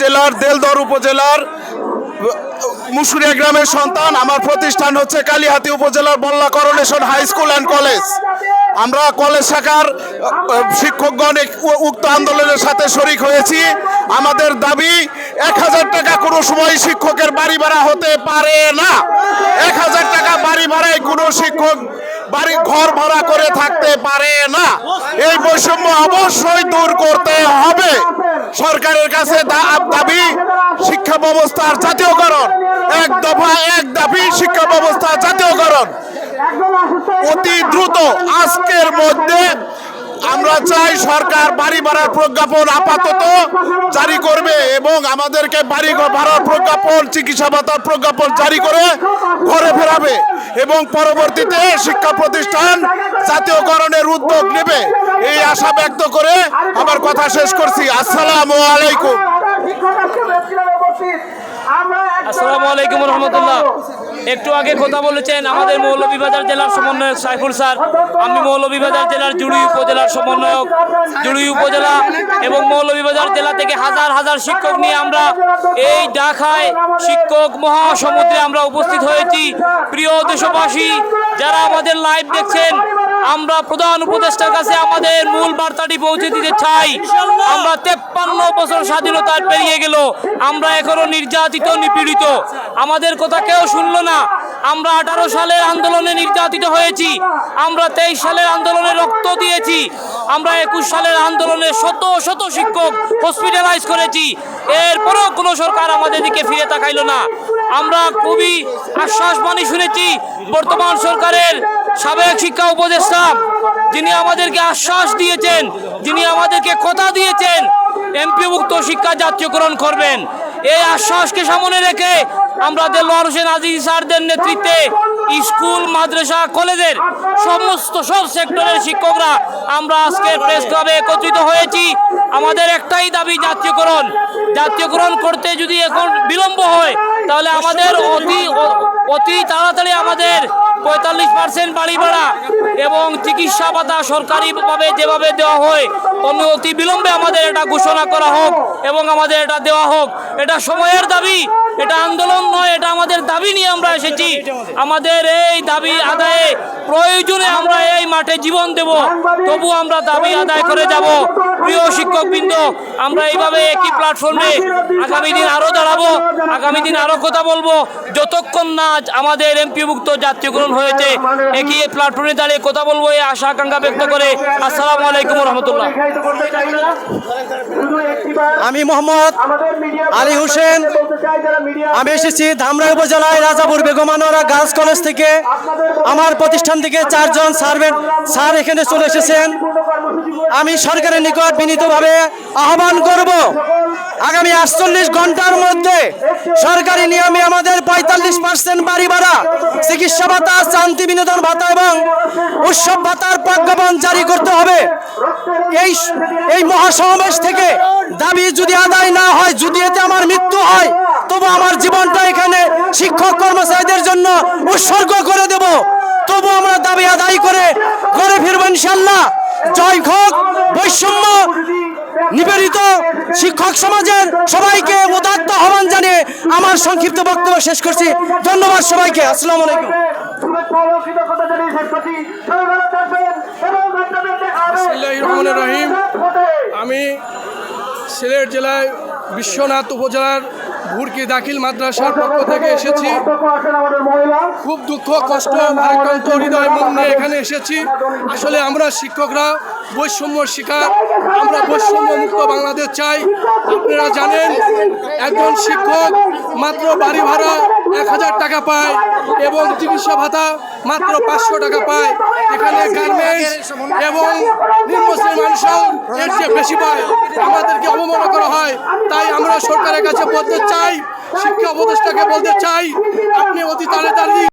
জেলার দেলদর উপজেলার মুসুরিয়া গ্রামের সন্তান। আমার প্রতিষ্ঠান হচ্ছে কালিহাতি উপজেলার Balla coronation high school and college. আমরা কলেজ শাখার শিক্ষকগণ উক্ত আন্দোলনের সাথে শরিক হয়েছি। আমাদের দাবি, এক হাজার টাকা কোনো সময় শিক্ষকের বাড়ি ভাড়া হতে পারে না। এক হাজার টাকা বাড়ি ভাড়ায় কোনো শিক্ষক বাড়ি ঘর ভাড়া করে থাকতে পারে না। এই বৈষম্য অবশ্যই দূর করতে হবে। সরকারের কাছে দাবি, শিক্ষা ব্যবস্থার জাতীয়করণ। এক দফা এক দাবি, শিক্ষা ব্যবস্থা জাতীয়করণ। অতি দ্রুত আজকের মধ্যে আমরা চাই সরকার বাড়ি ভাড়ার প্রজ্ঞাপন আপাতত জারি করবে এবং আমাদেরকে বাড়ি ভাড়ার প্রজ্ঞাপন চিকিৎসা ভাতার প্রজ্ঞাপন জারি করে ঘরে ফেরাবে এবং পরবর্তীতে শিক্ষা প্রতিষ্ঠান জাতীয়করণের উদ্যোগ নেবে। এই আশা ব্যক্ত করে আমার কথা শেষ করছি। আসসালামু আলাইকুম। আসসালামু আলাইকুম রহমতুল্লাহ। একটু আগে কথা বলেছেন আমাদের মৌলভীবাজার জেলার সমন্বয়ক সাইফুল স্যার। আমি মৌলভীবাজার জেলার জুড়ি উপজেলার সমন্বয়ক, জুড়ি উপজেলা এবং মৌলভীবাজার জেলা থেকে হাজার হাজার শিক্ষক নিয়ে আমরা এই ঢাকায় শিক্ষক মহাসমুদ্রে আমরা উপস্থিত হয়েছি। প্রিয় দেশবাসী, যারা আমাদের লাইভ দেখছেন, আমরা প্রধান উপদেষ্টার কাছে আমাদের মূল বার্তাটি পৌঁছে দিতে চাই। আমরা তেপ্পান্ন বছর স্বাধীনতা পেরিয়ে গেল, আমরা এখনও নির্যাতিত, নিপীড়িত। আমাদের কথা কেউ শুনলো না। আমরা আঠারো সালের আন্দোলনে নির্যাতিত হয়েছি, আমরা তেইশ সালের আন্দোলনে রক্ত দিয়েছি, আমরা একুশ সালের আন্দোলনে শত শত শিক্ষক হসপিটালাইজ করেছি, এরপরেও কোনো সরকার আমাদের দিকে ফিরে তাকাইলো না। আমরা খুবই আশ্বাসবাণী শুনেছি বর্তমান সরকারের সাবেক শিক্ষা উপদেষ্টা, যিনি আমাদেরকে আশ্বাস দিয়েছেন, যিনি আমাদেরকে কথা দিয়েছেন, এমপিভুক্ত শিক্ষা জাতীয়করণ করবেন। এই আশ্বাসকে সামনে রেখে আমরা দেলোয়ার হোসেন আজিজ স্যারদের নেতৃত্বে স্কুল, মাদ্রাসা, কলেজের সমস্ত সব সেক্টরের শিক্ষকরা আমরা আজকের প্রেস ক্লাবে একত্রিত হয়েছি। আমাদের একটাই দাবি জাতীয়করণ। জাতীয়করণ করতে যদি এখন বিলম্ব হয় তাহলে আমাদের অতি অতি তাড়াতাড়ি আমাদের পঁয়তাল্লিশ পার্সেন্ট বাড়ি ভাড়া এবং চিকিৎসা ভাতা সরকারিভাবে যেভাবে দেওয়া হয় অন্য অতি বিলম্বে আমাদের এটা ঘোষণা করা হোক এবং আমাদের এটা দেওয়া হোক। এটা সময়ের দাবি। এটা আন্দোলন নয় এটা আমাদের দাবি নিয়ে আমরা এসেছি। আমাদের এই দাবি আদায়ে প্রয়োজনে আমরা এই মাঠে জীবন দেব। তবু আমরা দাবি আদায় করে যাব। প্রিয় শিক্ষকবৃন্দ আমরা এইভাবে একই প্ল্যাটফর্মে আগামী দিন আরও দাঁড়াবো। আগামী দিন আরও কথা বলব। যতক্ষণ না আমাদের এমপিভুক্ত জাতীয়করণ হয়েছে একই প্ল্যাটফর্মে দাঁড়িয়ে কথা বলব এই আশা আকাঙ্ক্ষা ব্যক্ত করে। আসসালামু আলাইকুম রহমতুল্লাহ। আমি মোহাম্মদ আলী হোসেন। আমি এসেছি ধামরাই উপজেলায় রাজাপুর বেগমানোরা গার্লস কলেজ থেকে। আমার প্রতিষ্ঠান থেকে চারজন সার্ভেন্ট স্যার এখানে চলে এসেছেন। আমি সরকারের নিকট বিনীতভাবে আহ্বান করব আগামী আটচল্লিশ ঘণ্টার মধ্যে সরকারি নিয়মে আমাদের পঁয়তাল্লিশ পার্সেন্ট বাড়ি ভাড়া চিকিৎসা ভাতা শান্তি বিনোদন ভাতা এবং উৎসব ভাতার প্রজ্ঞাপন জারি করতে হবে। এই এই মহাসমাবেশ থেকে দাবি যদি আদায় না হয়, যদি এতে আমার মৃত্যু হয়, তবু আমার জীবনটা এখানে শিক্ষক কর্মচারীদের জন্য উৎসর্গ করে দেব। তবু আমরা দাবি আদায় করে ঘরে ফিরবো ইনশাল্লাহ জয় হোক বৈষম্য নিবেদিত শিক্ষক সমাজের সবাইকে উদাত্ত আহ্বান জানিয়ে আমার সংক্ষিপ্ত বক্তব্য শেষ করছি। ধন্যবাদ সবাইকে, আসসালামু আলাইকুম। আমি সিলেট জেলায় বিশ্বনাথ উপজেলার ভুরকি দাখিল মাদ্রাসার পক্ষ থেকে এসেছি। খুব দুঃখ, কষ্ট ভারাক্রান্ত হৃদয়, মন নিয়ে এখানে এসেছি। আসলে আমরা শিক্ষকরা বৈষম্য শিকার, আমরা বৈষম্য মুক্ত বাংলাদেশ চাই। আপনারা জানেন, একজন শিক্ষক মাত্র বাড়ি ভাড়া এক হাজার টাকা পায় এবং চিকিৎসা ভাতা মাত্র পাঁচশো টাকা পায়। এখানে গার্মেন্টস এবং মানুষরাও এর চেয়ে বেশি পায়। আমাদেরকে অবমাননা করা হয়। তাই আমরা সরকারের কাছে বলতে চাই, শিক্ষা উপদেষ্টাকে বলতে চাই, আপনি অতি তাড়াতাড়ি